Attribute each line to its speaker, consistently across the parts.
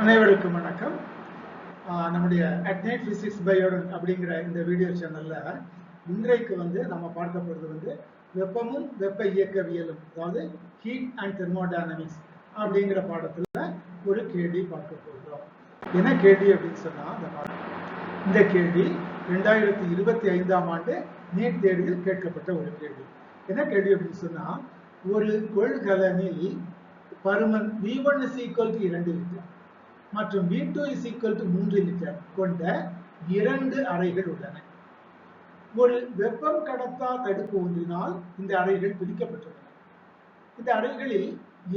Speaker 1: அனைவருக்கும் வணக்கம். நம்முடைய அட்னைட் பிசிக்ஸ் பயோடன் அப்படிங்கிற இந்த வீடியோ சேனலில் இன்றைக்கு வந்து நம்ம பார்க்க போகிறது வந்து வெப்பமும் வெப்ப இயக்கவியலும் அதாவது ஹீட் அண்ட் தெர்மோடைனமிக்ஸ் அப்படிங்கிற பாடத்தில் ஒரு கேள்வி பார்க்க போகிறோம் என்ன கேள்வி அப்படின்னு சொன்னால் அந்த பாடம் இந்த கேள்வி ரெண்டாயிரத்தி இருபத்தி ஐந்தாம் ஆண்டு நீட் தேர்வில் கேட்கப்பட்ட ஒரு கேள்வி. என்ன கேள்வி அப்படின்னு சொன்னால் ஒரு கொள்கலனில் பருமன் V one is equal to இரண்டு லிட்டர் மற்றும் V two is equal to மூன்று லிட்டர் கொண்ட இரண்டு அறைகள் உள்ளன. ஒரு வெப்பம் கடத்தா தடுப்பு ஒன்றினால் இந்த அறைகள் பிரிக்கப்பட்டுள்ளன. இந்த அறைகளில்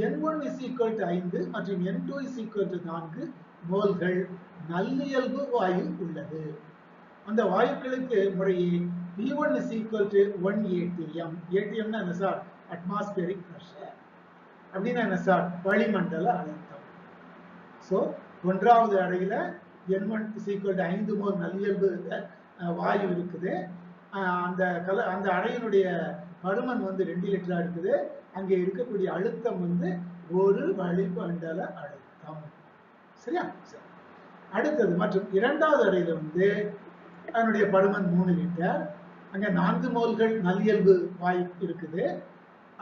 Speaker 1: N one is equal to ஐந்து மற்றும் N2 is equal to 4 மோல்கள் நல்லியல்பு வாயு உள்ளது. அந்த வாயுக்களுக்கு முறையே V one equal to to one ATM என்ன சார் அட்மாஸ்பியரிக் ப்ரெஷர் அப்படின்னா என்ன சார் வளிமண்டல அழுத்தம். ஸோ ஒன்றாவது அறையில என் ஒன் இஸ் ஐந்து மோர் நல்லியல்பு வாயு இருக்குது. அந்த கல அந்த அறையினுடைய பருமன் வந்து ரெண்டு லிட்டரா இருக்குது. அங்கே இருக்கக்கூடிய அழுத்தம் வந்து ஒரு வளிமண்டல அழுத்தம். சரியா? சரி அடுத்தது மற்றும் இரண்டாவது அறையில வந்து அதனுடைய பருமன் மூணு லிட்டர். அங்கே நான்கு மோல்கள் நல்லியல்பு வாயு இருக்குது.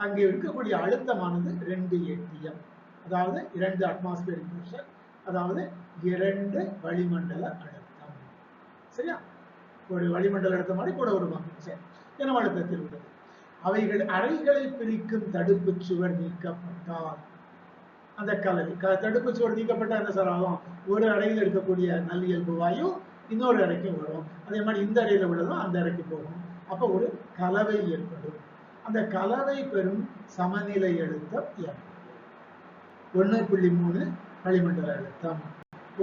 Speaker 1: அங்கே இருக்கக்கூடிய அழுத்தமானது ரெண்டு ஏடிஎம் அதாவது இரண்டு அட்மாஸ்பியரிக் ப்ரெஷர் அதாவது இரண்டு வளிமண்டல அழுத்தம். சரியா? ஒரு வளிமண்டல அழுத்தம் மாதிரி கூட ஒரு பங்கு. சரி. என்ன அழுத்தத்தில் உள்ளது? அவைகள் அறைகளை பிரிக்கும் தடுப்பு சுவர் நீக்கப்பட்டால். அந்த கலவை. க- தடுப்பு சுவர் நீக்கப்பட்டால் என்ன சார் ஆகும்? ஒரு அறையில் இருக்கக்கூடிய நல்லியல்பு வாயு இன்னொரு அறைக்கும் வரும். அதே மாதிரி இந்த அறையில் உள்ளதும் அந்த அறைக்கு போகும். அப்போ ஒரு கலவை ஏற்படும். அந்த கலவை பெறும் சமநிலை அழுத்தம் எம் ஒன்று புள்ளி மூணு வளிமண்டல அழுத்தம்.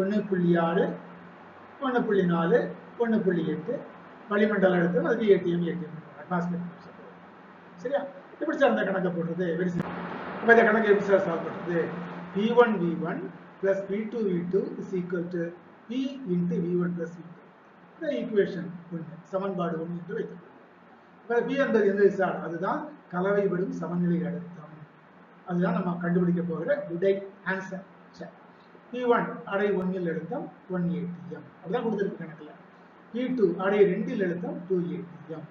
Speaker 1: ஒன்று புள்ளி ஆறு ஒன்று புள்ளி நாலு ஒன்று புள்ளி எட்டு. வளிமண்டல அழுத்தம் அது ஏடிஎம் ஏடிஎம் அட்மாஸ்பியர் சரியா? எப்படி சார் இந்த கணக்கை போடுறது வெரி சிம்பிள் இப்போ இந்த கணக்கு எப்படி சார் சால்வ் பண்ணுறது V one V one plus V two V two is equal to P into V one plus V two இந்த ஈக்குவேஷன் ஒன்று சமன்பாடு ஒன்று என்று வைத்துக்கொள்ளும் இப்போ பி என்பது எந்த சார் அதுதான் கலவைப்படும் சமநிலை அழுத்தம். அதுதான் நம்ம கண்டுபிடிக்க போகிற விடை ஆன்சர் பி ஒன் அடை ஒன்னில் எழுத்தம் ஒன் ஏடிஎம் அப்படிதான் கொடுத்துருக்கு கணக்கில். பி டூ அடை ரெண்டில் எழுத்தம் டூ ஏடிஎம்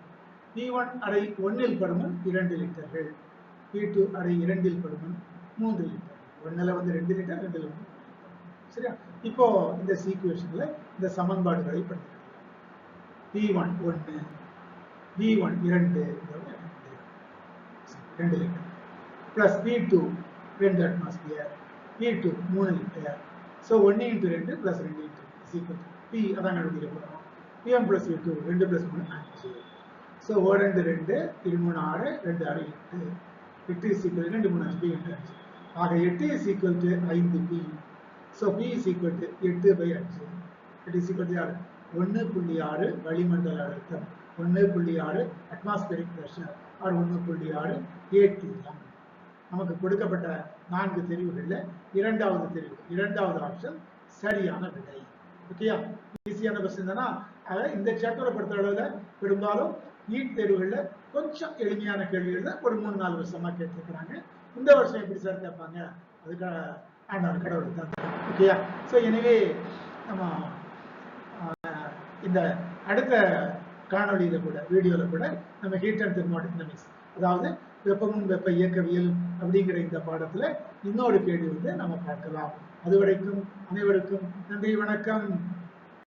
Speaker 1: பி ஒன் அடை ஒன்னில் பருமன் இரண்டு லிட்டர்கள். பி டூ அடை இரண்டில் பருமன் மூன்று லிட்டர். ஒன்னில் வந்து ரெண்டு லிட்டர் ரெண்டில் வந்து சரியா? இப்போ இந்த சீக்குவேஷனில் இந்த சமன்பாடுகளை படிக்கலாம். பி ஒன் ஒன்று பி ஒன் இரண்டு ரெண்டு. ரெண்டு லிட்டர். பிளஸ் பி டூ ரெண்டு அட்மாஸ்பியர் பி டூ மூணு லிட்டர் ஸோ ஒன்று இன்ட்டு ரெண்டு ப்ளஸ் ரெண்டு இன்ட்டு சீக்கிரம் பி அதான் கண்டுபிடிக்க போகிறோம் பிஎம் ப்ளஸ் பி டூ ரெண்டு ப்ளஸ் மூணு அஞ்சு ஸோ ஓ ரெண்டு ரெண்டு இரு மூணு ஆறு ரெண்டு ஆறு எட்டு. எட்டு சீக்கிரம் ரெண்டு மூணு அஞ்சு பி ரெண்டு அஞ்சு. ஆக எட்டு சீக்கிரம் டு ஐந்து பி ஸோ பி சீக்கிரம் டு எட்டு பை அஞ்சு. எட்டு இஸ் ஆறு ஒன்று புள்ளி ஆறு வளிமண்டல அழுத்தம். ஒன்று புள்ளி ஆறு அட்மாஸ்பியரிக் ப்ரெஷர் ஆறு ஒன்று புள்ளி ஆறு ஏடிஎம் நமக்கு கொடுக்கப்பட்ட நான்கு தெரிவுகளில் இரண்டாவது தெரிவு இரண்டாவது ஆப்ஷன் சரியான விடை. ஓகேயா ஈஸியான கொஸ்டின் தானா? ஆக இந்த சாப்டரை பொறுத்த அளவுல பெரும்பாலும் நீட் தேர்வுகளில் கொஞ்சம் எளிமையான கேள்விகளில் ஒரு மூணு நாலு வருஷமா கேட்டிருக்கிறாங்க. இந்த வருஷம் எப்படி சார் கேட்பாங்க? அதுக்காக ஆண்டவர் கடவுள் தான் ஓகேயா ஸோ எனவே நம்ம ஆஹ், இந்த அடுத்த காணொளியில கூட வீடியோவில் கூட நம்ம ஹீட் அண்ட் தெர்மோடைனமிக்ஸ் அதாவது வெப்பமும் வெப்ப இயக்கவியல் அப்படிங்கிற இந்த பாடத்துல இன்னொரு கேள்வி வந்து நம்ம பார்க்கலாம். அதுவரைக்கும் அனைவருக்கும் நன்றி வணக்கம்.